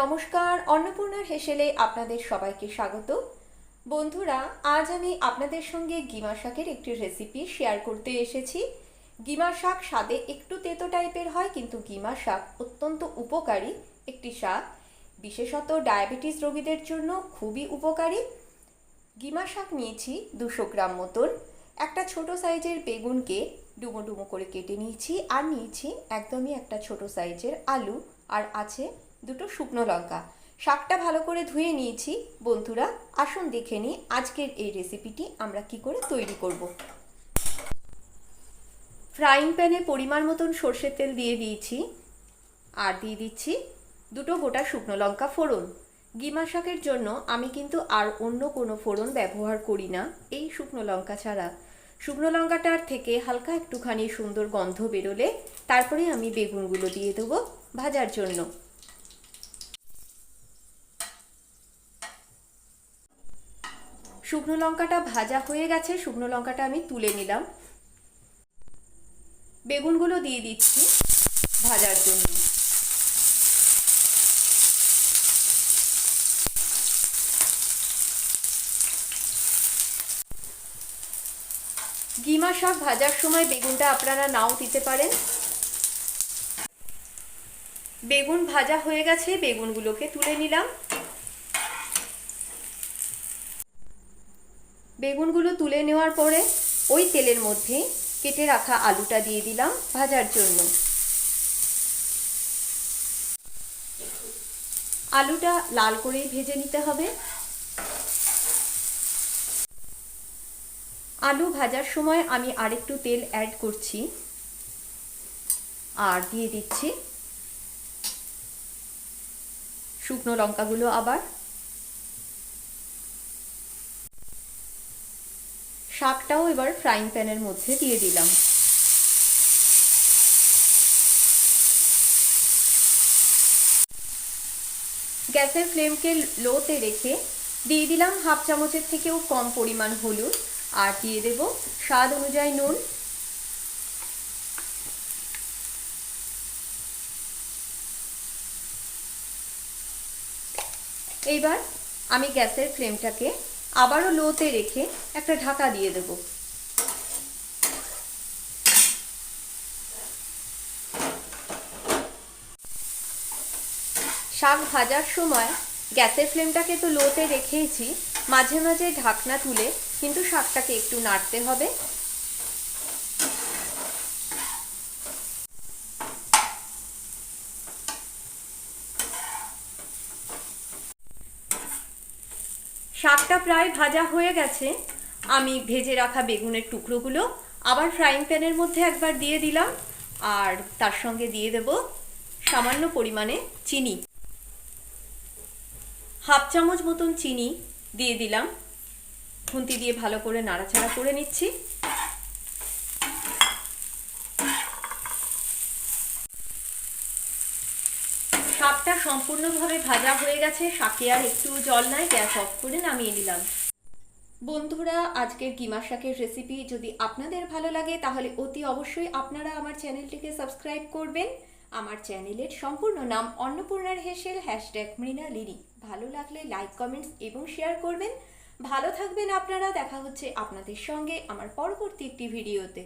নমস্কার, অন্নপূর্ণার হেসেলে আপনাদের সবাইকে স্বাগত। বন্ধুরা, আজ আমি আপনাদের সঙ্গে গিমা শাকের একটি রেসিপি শেয়ার করতে এসেছি। গিমা শাক স্বাদে একটু তেতো টাইপের হয়, কিন্তু গিমা শাক অত্যন্ত উপকারী একটি শাক বিশেষত ডায়াবেটিস রোগীদের জন্য খুবই উপকারী। গিমা শাক নিয়েছি দুশো গ্রাম মতন। একটা ছোট সাইজের বেগুনকে ডুমো ডুমো করে কেটে নিয়েছি, আর নিয়েছি একদমই একটা ছোট সাইজের আলু, আর আছে দুটো শুকনো লঙ্কা। শাকটা ভালো করে ধুয়ে নিয়েছি। বন্ধুরা, আসুন দেখে নিই আজকের এই রেসিপিটি আমরা কি করে তৈরি করব। ফ্রাইং প্যানে পরিমাণ মতন সর্ষের তেল দিয়ে দিয়েছি। আর দিয়ে দিচ্ছি দুটো গোটা শুকনো লঙ্কা ফোড়ন। গিমা শাকের জন্য আমি কিন্তু আর অন্য কোনো ফোড়ন ব্যবহার করি না, এই শুকনো লঙ্কা ছাড়া। শুকনো লঙ্কাটার থেকে হালকা একটুখানি সুন্দর গন্ধ বেরোলে তারপরে আমি বেগুনগুলো দিয়ে দেবো ভাজার জন্য। শুকনো লঙ্কাটা ভাজা হয়ে গেছে, শুকনো লঙ্কাটা আমি তুলে নিলাম। বেগুনগুলো দিয়ে দিচ্ছি ভাজার জন্য। গিমা শাক ভাজার সময় বেগুনটা আপনারা নাও দিতে পারেন। বেগুন ভাজা হয়ে গেছে, বেগুনগুলোকে তুলে নিলাম। বেগুনগুলো তুলে নেওয়ার পরে ওই তেলের মধ্যে কেটে রাখা আলুটা দিয়ে দিলাম ভাজার জন্য। আলুটা লাল করেই ভেজে নিতে হবে। আলু ভাজার সময় আমি আরেকটু তেল অ্যাড করছি। আর দিয়ে দিচ্ছি শুকনো লঙ্কাগুলো আবার। শাকটাও এবার ফ্রাইং প্যানের মধ্যে দিয়ে দিলাম। গ্যাসের ফ্লেমকে লোতে রেখে দিয়ে দিলাম হাফ চামচের থেকেও কম পরিমাণ হলুদ, আর দিয়ে দেব স্বাদ অনুযায়ী নুন। এইবার আমি গ্যাসের ফ্লেমটাকে আবারও লোতে রেখে একটা ঢাকা দিয়ে দেব। শাক ভাজার সময় গ্যাসের ফ্লেমটাকে তো লোতে রেখেইছি, মাঝে মাঝে ঢাকনা তুলে কিন্তু শাকটাকে একটু নাড়তে হবে। শাকটা প্রায় ভাজা হয়ে গেছে। আমি ভেজে রাখা বেগুনের টুকরোগুলো আবার ফ্রাইং প্যানের মধ্যে একবার দিয়ে দিলাম। আর তার সঙ্গে দিয়ে দেব সামান্য পরিমাণে চিনি। হাফ চামচ মতন চিনি দিয়ে দিলাম। খুন্তি দিয়ে ভালো করে নাড়াচাড়া করে নিচ্ছি। শাকটা সম্পূর্ণভাবে ভাজা হয়ে গেছে শাকে আর একটু জল নাই, গ্যাস অফ করে নামিয়ে নিলাম। বন্ধুরা, আজকের কিমা শাকের রেসিপি যদি আপনাদের ভালো লাগে, তাহলে অতি অবশ্যই আপনারা আমার চ্যানেলটিকে সাবস্ক্রাইব করবেন। আমার চ্যানেলের সম্পূর্ণ নাম অন্নপূর্ণার হেসেল হ্যাশট্যাগ মৃণা লিরি ভালো লাগলে লাইক কমেন্টস এবং শেয়ার করবেন। ভালো থাকবেন আপনারা, দেখা হচ্ছে আপনাদের সঙ্গে আমার পরবর্তী একটি ভিডিওতে